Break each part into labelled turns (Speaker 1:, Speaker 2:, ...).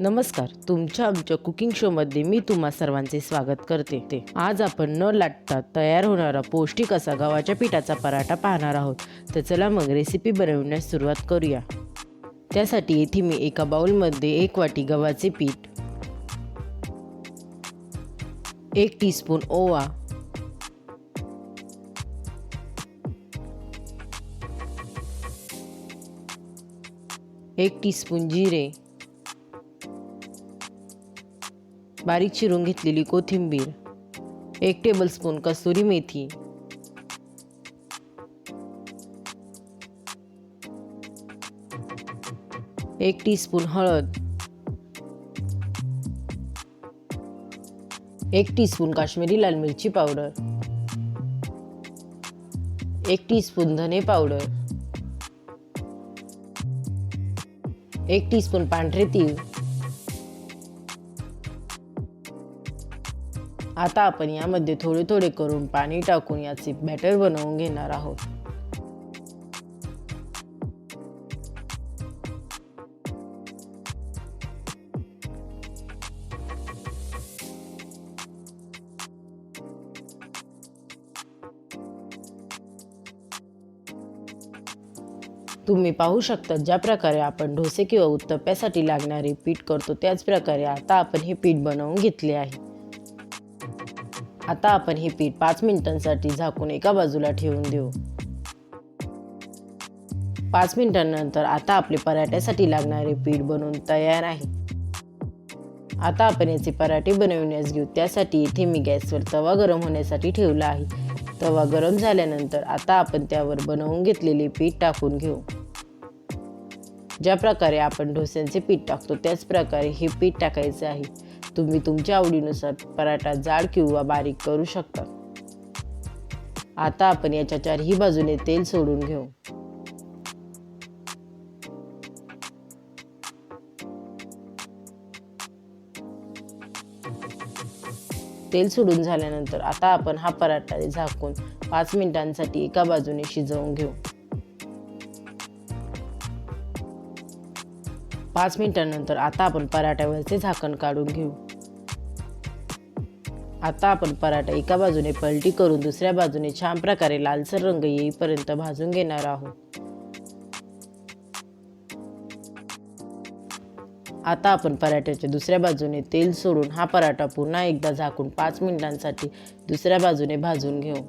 Speaker 1: नमस्कार तुमच्या आमच्या कुकिंग शोमध्ये मी तुम्हा सर्वांचे स्वागत करते. ते आज आपण न लाटता तयार होणारा पौष्टिक असा गव्हाच्या पिठाचा पराठा पाहणार आहोत. तर चला मग रेसिपी बनवण्यास सुरुवात करूया. त्यासाठी येथे मी एका बाउलमध्ये एक वाटी गव्हाचे पीठ एक टीस्पून ओवा एक टीस्पून जिरे बारीक चिरून घेतलेली कोथिंबीर, एक टेबलस्पून कसुरी मेथी, एक टीस्पून हळद, एक टीस्पून काश्मीरी लाल मिरची पावडर, एक टीस्पून धने पावडर, एक टीस्पून पांढरे तीळ आता आपण यामध्ये थोडे थोडे करून पाणी टाकून याचे बॅटर बनवून घेणार आहोत. तुम्ही पाहू शकता ज्या प्रकारे आपण डोसे किंवा उत्तप्प्यासाठी लागणारे पीठ करतो त्याच प्रकारे आता आपण हे पीठ बनवून घेतले आहे. आता आपण हे पीठ पाच मिनिटांसाठी झाकून एका बाजूला ठेवून देऊ. पाच मिनिटांनंतर आता आपले पराठ्यासाठी लागणारे पीठ बनवून तयार आहे. आता आपण याचे पराठे बनविण्यास घेऊ. त्यासाठी इथे मी गॅसवर तवा गरम होण्यासाठी ठेवला आहे. तवा गरम झाल्यानंतर आता आपण त्यावर बनवून घेतलेले पीठ टाकून घेऊ. ज्या प्रकारे आपण डोस्यांचे पीठ टाकतो त्याच प्रकारे हे पीठ टाकायचे आहे. तुम्ही तुमच्या आवडीनुसार पराठा जाड किंवा बारीक करू शकता. आता आपण याच्या चारही बाजूने तेल सोडून घेऊ. तेल सोडून झाल्यानंतर आता आपण हा पराठा झाकून पाच मिनिटांसाठी एका बाजूने शिजवून घेऊ. पाच मिनिटांनंतर आता आपण पराठ्यावरचे झाकण काढून घेऊ. आता आपण पराठा एका बाजूने पलटी करून दुसऱ्या बाजूने छान प्रकारे लालसर रंग येईपर्यंत भाजून घेणार आहोत. आता आपण पराठ्याच्या दुसऱ्या बाजूने तेल सोडून हा पराठा पुन्हा एकदा झाकून पाच मिनिटांसाठी दुसऱ्या बाजूने भाजून घेऊ.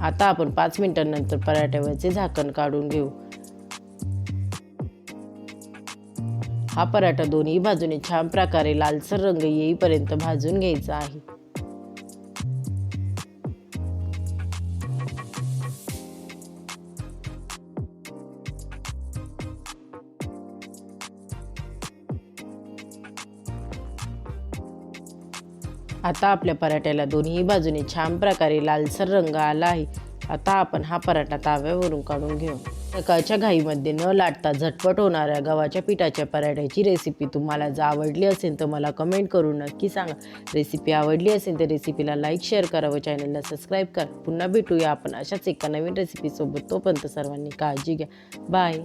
Speaker 1: आता आपण पाच मिनिटांनंतर पराठ्यावरचे झाकण काढून घेऊ. हा पराठा दोन्ही बाजूने छान प्रकारे लालसर रंग येईपर्यंत भाजून घ्यायचा आहे. आता आपल्या पराठ्याला दोन्ही बाजूने छान प्रकारे लालसर रंग आला आहे. आता आपण हा पराठा ताव्यावरून काढून घेऊ. सकाळच्या घाईमध्ये न लाटता झटपट होणाऱ्या गव्हाच्या पिठाच्या पराठ्याची रेसिपी तुम्हाला जर आवडली असेल तर मला कमेंट करून नक्की सांगा. रेसिपी आवडली असेल तर रेसिपीला लाईक शेअर करा व चॅनलला सबस्क्राईब करा. पुन्हा भेटूया आपण अशाच एका नवीन रेसिपीसोबत तोपर्यंत सर्वांनी काळजी घ्या. बाय